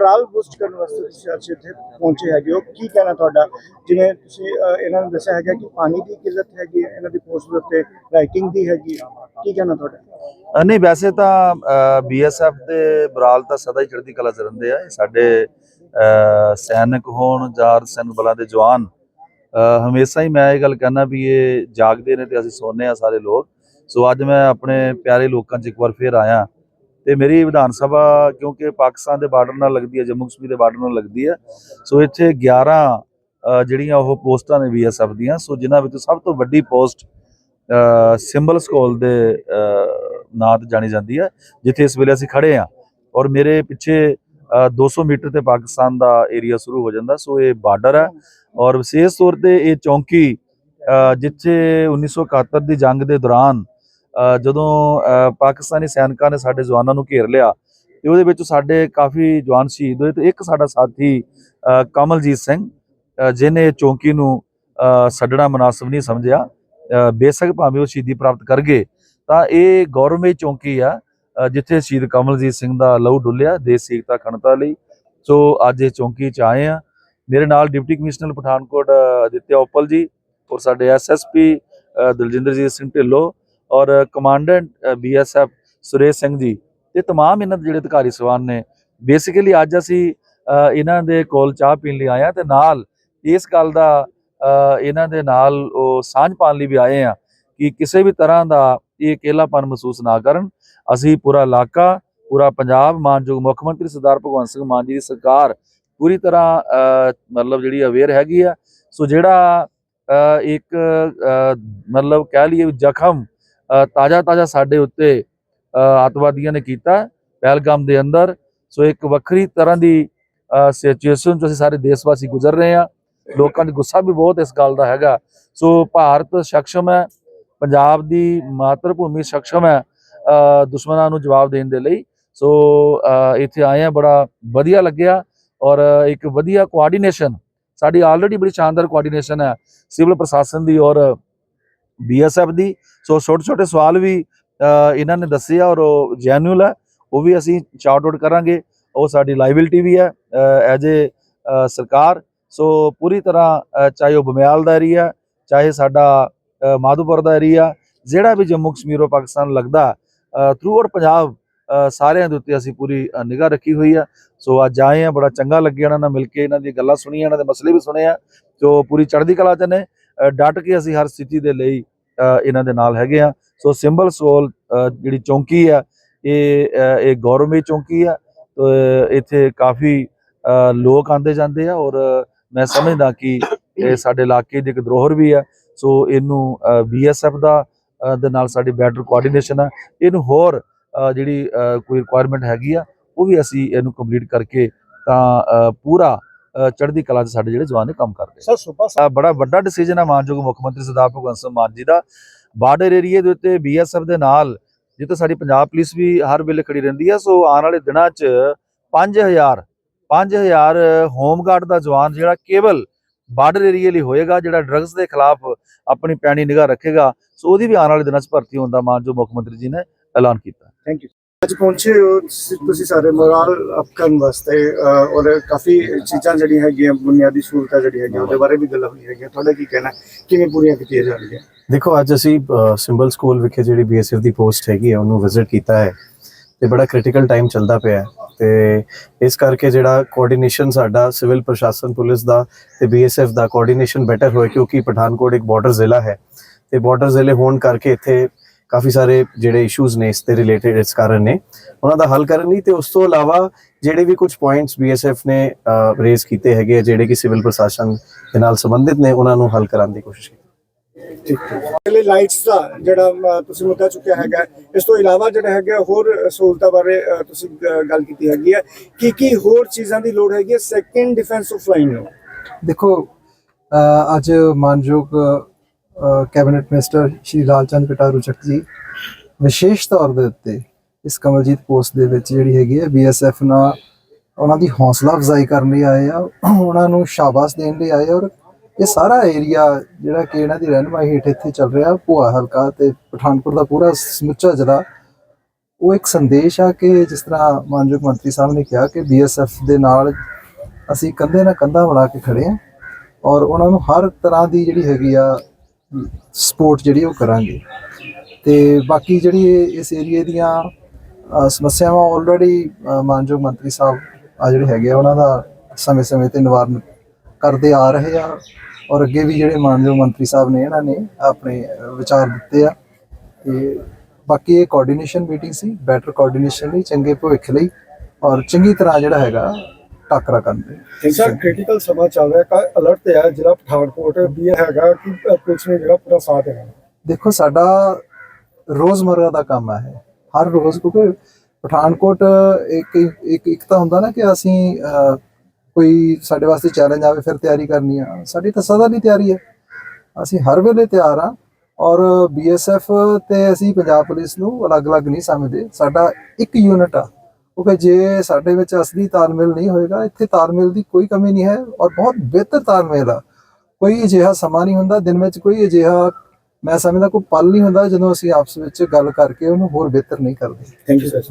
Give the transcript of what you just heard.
Moral boost ਕਰਨ ਵਾਸਤੇ ਤੁਸੀਂ ਅੱਜ ਇੱਥੇ ਪਹੁੰਚੇ ਹੈਗੇ ਹੋ। ਕੀ ਕਹਿਣਾ ਤੁਹਾਡਾ? ਜਿਵੇਂ ਤੁਸੀਂ ਇਹਨਾਂ ਨੂੰ ਦੱਸਿਆ ਹੈਗਾ ਕਿ ਪਾਣੀ ਦੀ ਕਿੱਲਤ ਹੈਗੀ ਇਹਨਾਂ ਦੀ ਪੋਸਟ ਦੇ ਉੱਤੇ ਰਾਈਟਿੰਗ ਦੀ ਹੈਗੀ ਕੀ ਕਹਿਣਾ ਤੁਹਾਡਾ? ਨਹੀਂ, ਵੈਸੇ ਤਾਂ ਬੀਐਸਐਫ ਦੇ ਬਰਾਲ ਤਾਂ ਸਦਾ ਹੀ ਚੜ੍ਹਦੀ ਕਲਾ ਚ ਰਹਿੰਦੇ ਆ। ਸਾਡੇ ਸੈਨਿਕ ਹੋਣ ਜਾਂ ਸੈਨਿਕ ਬਲਾਂ ਦੇ ਜਵਾਨ ਹਮੇਸ਼ਾ ਹੀ ਮੈਂ ਇਹ ਗੱਲ ਕਹਿੰਦਾ ਵੀ ਇਹ ਜਾਗਦੇ ਨੇ ਤੇ ਅਸੀਂ ਸੋਨੇ ਆ ਸਾਰੇ ਲੋਕ। ਸੋ ਅੱਜ ਮੈਂ ਆਪਣੇ ਪਿਆਰੇ ਲੋਕਾਂ 'ਚ ਇੱਕ ਵਾਰ ਫੇਰ ਆਇਆ। ਤੇ ਮੇਰੀ ਵਿਧਾਨ ਸਭਾ ਕਿਉਂਕਿ ਪਾਕਿਸਤਾਨ ਦੇ ਬਾਰਡਰ ਨਾਲ ਲੱਗਦੀ ਹੈ ਜੰਮੂ ਕਸ਼ਮੀਰ ਦੇ ਬਾਰਡਰ ਨਾਲ ਲੱਗਦੀ ਹੈ। ਸੋ ਇੱਥੇ 11 ਜਿਹੜੀਆਂ ਉਹ ਪੋਸਟਾਂ ਨੇ ਬੀਐਸਐਫ ਦੀਆਂ ਸੋ ਜਿਨ੍ਹਾਂ ਵਿੱਚੋਂ ਸਭ ਤੋਂ ਵੱਡੀ ਪੋਸਟ ਸਿੰਬਲ ਸਕੋਲ ਦੇ ਨਾਂ ਤੇ ਜਾਣੀ ਜਾਂਦੀ ਹੈ ਜਿੱਥੇ ਇਸ ਵੇਲੇ ਅਸੀਂ ਖੜੇ ਆ ਔਰ ਮੇਰੇ ਪਿੱਛੇ ਅ, 200 ਮੀਟਰ ਤੇ ਪਾਕਿਸਤਾਨ ਦਾ ਏਰੀਆ ਸ਼ੁਰੂ ਹੋ ਜਾਂਦਾ ਸੋ ਇਹ ਬਾਰਡਰ ਹੈ। ਔਰ ਵਿਸ਼ੇਸ਼ ਤੌਰ ਤੇ ਇਹ ਚੌਂਕੀ ਅ, ਜਿੱਥੇ 1971 ਦੀ ਜੰਗ ਦੇ ਦੌਰਾਨ ਜਦੋਂ ਪਾਕਿਸਤਾਨੀ ਸੈਨਿਕਾਂ ਨੇ ਸਾਡੇ ਜਵਾਨਾਂ ਨੂੰ ਘੇਰ ਲਿਆ ਤੇ ਉਹਦੇ ਵਿੱਚ ਸਾਡੇ ਕਾਫੀ ਜਵਾਨ ਸ਼ਹੀਦ ਹੋਏ ਤੇ ਇੱਕ ਸਾਡਾ ਸਾਥੀ ਕਮਲਜੀਤ ਸਿੰਘ ਅ, ਜਿਹਨੇ ਚੌਂਕੀ ਨੂੰ ਛੱਡਣਾ ਮਨਾਸਬ ਨਹੀਂ ਸਮਝਿਆ ਅ, ਬੇਸ਼ੱਕ ਭਾਵੇਂ ਉਹ ਸ਼ਹੀਦੀ ਪ੍ਰਾਪਤ ਕਰ ਗਏ ਤਾਂ ਇਹ ਗੌਰਵਮਈ ਚੌਂਕੀ ਆ ਜਿੱਥੇ ਸ਼ਹੀਦ ਕਮਲਜੀਤ ਸਿੰਘ ਦਾ ਲਹੂ ਡੁੱਲਿਆ ਦੇਸ਼ ਏਕਤਾ ਖੰਡਤਾ ਲਈ। ਸੋ ਅੱਜ ਇਹ ਚੌਂਕੀ ਚ ਆਏ ਆ। ਮੇਰੇ ਨਾਲ ਡਿਪਟੀ ਕਮਿਸ਼ਨਰ ਪਠਾਨਕੋਟ ਅਦਿੱਤਿਆ ਓਪਲ ਜੀ ਔਰ ਸਾਡੇ ਐਸਐਸਪੀ ਦਲਜਿੰਦਰਜੀਤ ਸਿੰਘ ਢਿੱਲੋਂ ਔਰ ਕਮਾਂਡੈਂਟ ਬੀਐਸਐਫ ਸੁਰੇਸ਼ ਸਿੰਘ ਜੀ ਤੇ तमाम ਇਹਨਾਂ ਦੇ ਜਿਹੜੇ ਅਧਿਕਾਰੀ ਸਵਾਨ ਨੇ ਬੇਸਿਕਲੀ ਅੱਜ ਅਸੀਂ ਅ, ਇਹਨਾਂ ਦੇ ਕੋਲ ਚਾਹ ਪੀਣ ਲਈ ਆਏ ਆ ਤੇ ਨਾਲ ਇਸ ਗੱਲ ਦਾ ਅ, ਇਹਨਾਂ ਦੇ ਨਾਲ ਉਹ ਸਾਂਝ ਪਾਉਣ ਲਈ ਵੀ ਆਏ ਆ ਕਿ ਕਿਸੇ ਵੀ ਤਰ੍ਹਾਂ ਦਾ ਇਹ ਇਕੱਲਾਪਨ ਮਹਿਸੂਸ ਨਾ ਕਰਨ ਅਸੀਂ ਪੂਰਾ ਇਲਾਕਾ ਪੂਰਾ ਪੰਜਾਬ ਮਾਨਯੋਗ ਮੁੱਖ ਮੰਤਰੀ ਸਰਦਾਰ ਭਗਵੰਤ ਸਿੰਘ ਮਾਨ ਜੀ ਦੀ ਸਰਕਾਰ ਪੂਰੀ ਤਰ੍ਹਾਂ ਅ, ਮਤਲਬ ਜਿਹੜੀ ਅਵੇਅਰ ਹੈਗੀ ਆ ਸੋ ਜਿਹੜਾ ਅ, ਇੱਕ ਅ, ਮਤਲਬ ਕਹਿ ਲਈਏ ਵੀ ਜ਼ਖਮ ਤਾਜ਼ਾ ਤਾਜ਼ਾ ਸਾਡੇ ਉੱਤੇ ਆਤਵਾਦੀਆਂ ਨੇ ਕੀਤਾ ਪਹਿਲਗਾਮ ਦੇ ਅੰਦਰ। ਸੋ ਇੱਕ ਵੱਖਰੀ ਤਰ੍ਹਾਂ ਦੀ ਸਿਚੁਏਸ਼ਨ ਜੋ ਅਸੀਂ ਸਾਰੇ ਦੇਸ਼ ਵਾਸੀ ਗੁਜ਼ਰ ਰਹੇ ਆ ਲੋਕਾਂ ਦਾ ਗੁੱਸਾ ਵੀ ਬਹੁਤ ਇਸ ਗੱਲ ਦਾ ਹੈਗਾ। ਸੋ ਭਾਰਤ ਸਕਸ਼ਮ ਹੈ, ਪੰਜਾਬ ਦੀ ਮਾਤਰ ਭੂਮੀ ਸਕਸ਼ਮ ਹੈ ਦੁਸ਼ਮਣਾਂ ਨੂੰ ਜਵਾਬ ਦੇਣ ਦੇ ਲਈ। ਸੋ ਇੱਥੇ ਆਏ ਆ ਬੜਾ ਵਧੀਆ ਲੱਗਿਆ ਔਰ ਇੱਕ ਵਧੀਆ ਕੋਆਰਡੀਨੇਸ਼ਨ ਸਾਡੀ ਆਲਰੇਡੀ ਬੜੀ ਸ਼ਾਨਦਾਰ ਕੋਆਰਡੀਨੇਸ਼ਨ ਹੈ, ਸਿਵਲ ਪ੍ਰਸ਼ਾਸਨ ਦੀ ਔਰ ਬੀਐਸਐਫ ਦੀ। ਸੋ ਛੋਟੇ ਛੋਟੇ ਸਵਾਲ ਵੀ ਇਹਨਾਂ ਨੇ ਦੱਸੇ ਆ ਔਰ ਉਹ ਜੈਨੂਅਲ ਹੈ ਉਹ ਵੀ ਅਸੀਂ ਚਾਰਟ ਆਊਟ ਕਰਾਂਗੇ। ਉਹ ਸਾਡੀ ਲਾਇਬਿਲਿਟੀ ਵੀ ਹੈ ਐਜ ਏ ਸਰਕਾਰ। ਸੋ ਪੂਰੀ ਤਰ੍ਹਾਂ ਚਾਹੇ ਉਹ ਬਮਿਆਲ ਦਾ ਏਰੀਆ, ਚਾਹੇ ਸਾਡਾ ਮਾਧੋਪੁਰ ਦਾ ਏਰੀਆ, ਜਿਹੜਾ ਵੀ ਜੰਮੂ ਕਸ਼ਮੀਰ ਔਰ ਪਾਕਿਸਤਾਨ ਲੱਗਦਾ ਥਰੂ ਆਊਟ ਪੰਜਾਬ ਸਾਰਿਆਂ ਦੇ ਉੱਤੇ ਅਸੀਂ ਪੂਰੀ ਨਿਗਾਹ ਰੱਖੀ ਹੋਈ ਆ। ਸੋ ਅੱਜ ਆਏ ਆ, ਬੜਾ ਚੰਗਾ ਲੱਗਿਆ ਇਹਨਾਂ ਨਾਲ ਮਿਲ ਕੇ, ਇਹਨਾਂ ਦੀ ਗੱਲਾਂ ਸੁਣੀਆਂ, ਇਹਨਾਂ ਦੇ ਮਸਲੇ ਵੀ ਸੁਣੇ ਆ। ਸੋ ਪੂਰੀ ਚੜ੍ਹਦੀ ਕਲਾ ਚ ਨੇ। ਡਟ ਕੇ ਅਸੀਂ ਹਰ ਸਥਿਤੀ ਦੇ ਲਈ ਇਹਨਾਂ ਦੇ ਨਾਲ ਹੈਗੇ ਆ ਸੋ ਸਿੰਬਲ ਸੋਲ ਜਿਹੜੀ ਚੌਂਕੀ ਆ, ਇਹ ਇਹ ਗੌਰਵਮਈ ਚੌਂਕੀ ਆ। ਤੇ, ਇੱਥੇ ਕਾਫੀ ਲੋਕ ਆਉਂਦੇ ਜਾਂਦੇ ਆ ਔਰ ਮੈਂ ਸਮਝਦਾ ਕਿ ਇਹ ਸਾਡੇ ਇਲਾਕੇ ਦੀ ਇੱਕ ਧਰੋਹਰ ਵੀ ਆ। ਸੋ ਇਹਨੂੰ ਬੀਐਸਐਫ ਦਾ ਦੇ ਨਾਲ ਸਾਡੀ ਬੈਟਰ ਕੋਆਰਡੀਨੇਸ਼ਨ ਆ। ਇਹਨੂੰ ਹੋਰ ਜਿਹੜੀ ਕੋਈ ਰਿਕੁਆਇਰਮੈਂਟ ਹੈਗੀ ਆ, ਉਹ ਵੀ ਅਸੀਂ ਇਹਨੂੰ ਕੰਪਲੀਟ ਕਰਕੇ ਤਾਂ ਪੂਰਾ ਚੜ੍ਹਦੀ ਕਲਾ 'ਚ ਸਾਡੇ ਜਿਹੜੇ ਜਵਾਨ ਨੇ ਕੰਮ ਕਰਦੇ ਸਰ ਸੁਪਾ ਬੜਾ ਵੱਡਾ ਡਿਸੀਜਨ ਹੈ ਮਾਨਯੋਗ ਮੁੱਖ ਮੰਤਰੀ ਸਰਦਾਰ ਭਗਵੰਤ ਸਿੰਘ ਮਾਨ ਜੀ ਦਾ। ਬਾਰਡਰ ਏਰੀਏ ਦੇ ਉੱਤੇ ਬੀਐਸਐਫ ਦੇ ਨਾਲ ਜਿੱਥੇ ਸਾਡੀ ਪੰਜਾਬ ਪੁਲਿਸ ਵੀ ਹਰ ਵੇਲੇ ਖੜੀ ਰਹਿੰਦੀ ਹੈ ਸੋ ਆਉਣ ਵਾਲੇ ਦਿਨਾਂ 'ਚ 5000 5000 ਹੋਮਗਾਰਡ ਦਾ ਜਵਾਨ ਜਿਹੜਾ ਕੇਵਲ ਬਾਰਡਰ ਏਰੀਏ ਲਈ ਹੋਏਗਾ ਜਿਹੜਾ ਡਰੱਗਸ ਦੇ ਖਿਲਾਫ ਆਪਣੀ ਪੈਣੀ ਨਿਗਾਹ ਰੱਖੇਗਾ ਸੋ ਉਹਦੀ ਵੀ ਆਉਣ ਵਾਲੇ ਦਿਨਾਂ 'ਚ ਭਰਤੀ ਹੋਣ ਦਾ ਮਾਨਯੋਗ ਮੁੱਖ ਮੰਤਰੀ ਜੀ ਨੇ ਐਲਾਨ ਕੀਤਾ। ਥੈਂਕ ਯੂ ਅੱਜ ਪਹੁੰਚੇ ਹੋ, ਤੁਸੀਂ ਸਾਰੇ ਮੋਰਲ ਅਪ ਕਰਨ ਵਾਸਤੇ ਔਰ ਕਾਫੀ ਚੀਜ਼ਾਂ ਜਿਹੜੀਆਂ ਹੈਗੀਆਂ, ਬੁਨਿਆਦੀ ਸਹੂਲਤਾਂ ਜਿਹੜੀਆਂ ਹੈਗੀਆਂ, ਉਹਦੇ ਬਾਰੇ ਵੀ ਗੱਲਾਂ ਹੋਈ ਹੈਗੀਆਂ। ਤੁਹਾਡਾ ਕੀ ਕਹਿਣਾ ਕਿਵੇਂ ਪੂਰੀਆਂ ਕੀਤੀਆਂ ਜਾ ਰਹੀਆਂ ਦੇਖੋ, ਅੱਜ ਅਸੀਂ ਸਿੰਬਲ ਸਕੂਲ ਵਿਖੇ ਜਿਹੜੀ ਬੀਐਸਐਫ ਦੀ ਪੋਸਟ ਹੈਗੀ ਹੈ ਉਹਨੂੰ ਵਿਜ਼ਿਟ ਕੀਤਾ ਹੈ ਤੇ ਬੜਾ ਕ੍ਰਿਟੀਕਲ ਟਾਈਮ ਚੱਲਦਾ ਪਿਆ ਤੇ ਇਸ ਕਰਕੇ ਜਿਹੜਾ ਕੋਆਰਡੀਨੇਸ਼ਨ ਸਾਡਾ ਸਿਵਲ ਪ੍ਰਸ਼ਾਸਨ, ਪੁਲਿਸ ਦਾ ਤੇ ਬੀਐਸਐਫ ਦਾ ਕੋਆਰਡੀਨੇਸ਼ਨ ਬੈਟਰ ਹੋਏ ਕਿਉਂਕਿ ਪਠਾਨਕੋਟ ਇੱਕ ਬਾਰਡਰ ਜ਼ਿਲ੍ਹਾ ਹੈ ਤੇ ਬਾਰਡਰ ਜ਼ਿਲ੍ਹੇ ਹੋਣ ਕਰਕੇ ਇੱਥੇ ਕਾਫੀ ਸਾਰੇ ਜਿਹੜੇ ਇਸ਼ੂਜ਼ ਨੇ ਇਸ ਤੇ ਰਿਲੇਟਡ ਇਸ ਕਾਰਨ ਨੇ। ਉਹਨਾਂ ਦਾ ਹੱਲ ਕਰਨ ਲਈ ਤੇ ਉਸ ਤੋਂ ਇਲਾਵਾ ਜਿਹੜੇ ਵੀ ਕੁਝ ਪੁਆਇੰਟਸ ਬੀਐਸਐਫ ਨੇ ਰੇਜ਼ ਕੀਤੇ ਹੈਗੇ ਆ, ਜਿਹੜੇ ਕਿ ਸਿਵਲ ਪ੍ਰਸ਼ਾਸਨ ਦੇ ਨਾਲ ਸੰਬੰਧਿਤ ਨੇ ਉਹਨਾਂ ਨੂੰ ਹੱਲ ਕਰਨ ਦੀ ਕੋਸ਼ਿਸ਼ ਕੀਤੀ। ਠੀਕ ਹੈ ਪਹਿਲੇ ਲਾਈਟਸ ਦਾ ਜਿਹੜਾ ਤੁਸੀਂ ਮੁੱਦਾ ਚੁੱਕਿਆ ਹੈਗਾ ਇਸ ਤੋਂ ਇਲਾਵਾ ਜਿਹੜਾ ਹੈਗਾ ਹੋਰ ਸਹੂਲਤਾਂ ਬਾਰੇ ਤੁਸੀਂ ਗੱਲ ਕੀਤੀ ਹੈਗੀ ਹੈ। ਕੀ ਕੀ ਹੋਰ ਚੀਜ਼ਾਂ ਦੀ ਲੋੜ ਹੈਗੀ ਹੈ ਸੈਕੰਡ ਡਿਫੈਂਸ ਆਫ ਲਾਈਨ ਨੂੰ? ਦੇਖੋ ਅੱਜ ਮਾਨਯੋਗ cabinet minister Shri Lalchand Kataruchak ji, ਵਿਸ਼ੇਸ਼ ਤੌਰ ਦੇ ਉੱਤੇ ਇਸ ਕਮਲਜੀਤ ਪੋਸਟ ਦੇ ਵਿੱਚ ਜਿਹੜੀ ਹੈਗੀ ਹੈ ਬੀਐਸਐਫ ਨਾਲ ਉਹਨਾਂ ਦੀ ਹੌਸਲਾ ਅਫਜ਼ਾਈ ਕਰਨ ਲਈ ਆਏ ਆ, ਉਹਨਾਂ ਨੂੰ ਸ਼ਾਬਾਸ਼ ਦੇਣ ਲਈ ਆਏ ਔਰ ਇਹ ਸਾਰਾ ਏਰੀਆ ਜਿਹੜਾ ਕਿ ਇਹਨਾਂ ਦੀ ਰਹਿਨਮਾਈ ਹੇਠ ਇੱਥੇ ਚੱਲ ਰਿਹਾ, ਭੋਆ ਹਲਕਾ ਤੇ ਪਠਾਨਕੋਟ ਦਾ ਪੂਰਾ ਸਮੁੱਚਾ ਜ਼ਿਲ੍ਹਾ, ਉਹ ਇੱਕ ਸੰਦੇਸ਼ ਆ ਕਿ ਜਿਸ ਤਰ੍ਹਾਂ ਮਾਨਯੋਗ ਮੰਤਰੀ ਸਾਹਿਬ ਨੇ ਕਿਹਾ ਕਿ ਬੀਐਸਐਫ ਦੇ ਨਾਲ ਅਸੀਂ ਕੰਧੇ ਨਾਲ ਕੰਧਾ ਮਿਲਾ ਕੇ ਖੜੇ ਆ ਔਰ ਉਹਨਾਂ ਨੂੰ ਹਰ ਤਰ੍ਹਾਂ ਦੀ ਜਿਹੜੀ ਹੈਗੀ ਆ ਸਪੋਰਟ ਜਿਹੜੀ ਉਹ ਕਰਾਂਗੇ। ਤੇ ਬਾਕੀ ਜਿਹੜੀ ਇਸ ਏਰੀਏ ਦੀਆਂ ਸਮੱਸਿਆਵਾਂ ਆਲਰੇਡੀ ਮਾਨਯੋਗ ਮੰਤਰੀ ਸਾਹਿਬ ਆ ਜਿਹੜੇ ਹੈਗੇ ਆ, ਉਹਨਾਂ ਦਾ ਸਮੇਂ-ਸਮੇਂ ਤੇ ਨਿਵਾਰਨ ਕਰਦੇ ਆ ਰਹੇ ਆ ਔਰ ਅੱਗੇ ਵੀ ਜਿਹੜੇ ਮਾਨਯੋਗ ਮੰਤਰੀ ਸਾਹਿਬ ਨੇ, ਇਹਨਾਂ ਨੇ ਆਪਣੇ ਵਿਚਾਰ ਦਿੱਤੇ ਆ। ਤੇ ਬਾਕੀ ਇਹ ਕੋਆਰਡੀਨੇਸ਼ਨ ਮੀਟਿੰਗ ਸੀ ਬੈਟਰ ਕੋਆਰਡੀਨੇਸ਼ਨ ਲਈ, ਚੰਗੇ ਭਵਿੱਖ ਲਈ ਔਰ ਚੰਗੀ ਤਰ੍ਹਾਂ ਜਿਹੜਾ ਹੈਗਾ ਟਾਕਰਾ ਕਰਨ ਲਈ ਸਰ ਕ੍ਰਿਟੀਕਲ ਸਮਾਂ ਚੱਲ ਰਿਹਾ ਕਾ ਅਲਰਟ ਤੇ ਹੈ ਜ਼ਿਲ੍ਹਾ ਪਠਾਨਕੋਟ ਵੀ ਹੈਗਾ ਕਿ ਪੁਲਿਸ ਨੇ ਜਿਹੜਾ ਪੂਰਾ ਸਾਥ ਦੇਣਾ। ਦੇਖੋ ਸਾਡਾ ਰੋਜ਼ਮਰਰਾ ਦਾ ਕੰਮ ਹੈ। ਹਰ ਰੋਜ਼ ਕਿਉਂਕਿ ਪਠਾਨਕੋਟ ਇੱਕ ਇੱਕ ਇੱਕ ਤਾਂ ਹੁੰਦਾ ਨਾ ਕਿ ਅਸੀਂ ਕੋਈ ਸਾਡੇ ਵਾਸਤੇ ਚੈਲੰਜ ਆਵੇ ਫਿਰ ਤਿਆਰੀ ਕਰਨੀ ਆ। ਸਾਡੀ ਤਾਂ ਸਦਾ ਦੀ ਤਿਆਰੀ ਹੈ। ਅਸੀਂ ਹਰ ਵੇਲੇ ਤਿਆਰ ਆ ਔਰ ਬੀਐਸਐਫ ਤੇ ਅਸੀਂ ਪੰਜਾਬ ਪੁਲਿਸ ਨੂੰ ਅਲੱਗ-ਅਲੱਗ ਨਹੀਂ ਸਮਝਦੇ। ਸਾਡਾ ਇੱਕ ਯੂਨਿਟ ਆ। ਕਿਉਂਕਿ ਜੇ ਸਾਡੇ ਵਿੱਚ ਅਸਲੀ ਤਾਲਮੇਲ ਨਹੀਂ ਹੋਏਗਾ, ਇੱਥੇ ਤਾਲਮੇਲ ਦੀ ਕੋਈ ਕਮੀ ਨਹੀਂ ਹੈ ਔਰ ਬਹੁਤ ਬਿਹਤਰ ਤਾਲਮੇਲ ਆ। ਕੋਈ ਅਜਿਹਾ ਸਮਾਂ ਨਹੀਂ ਹੁੰਦਾ, ਦਿਨ ਵਿੱਚ ਕੋਈ ਅਜਿਹਾ ਮੈਂ ਸਮਝਦਾ ਕੋਈ ਪਲ ਨਹੀਂ ਹੁੰਦਾ ਜਦੋਂ ਅਸੀਂ ਆਪਸ ਵਿੱਚ ਗੱਲ ਕਰਕੇ ਉਹਨੂੰ ਹੋਰ ਬਿਹਤਰ ਨਹੀਂ ਕਰਦੇ। Thank you sir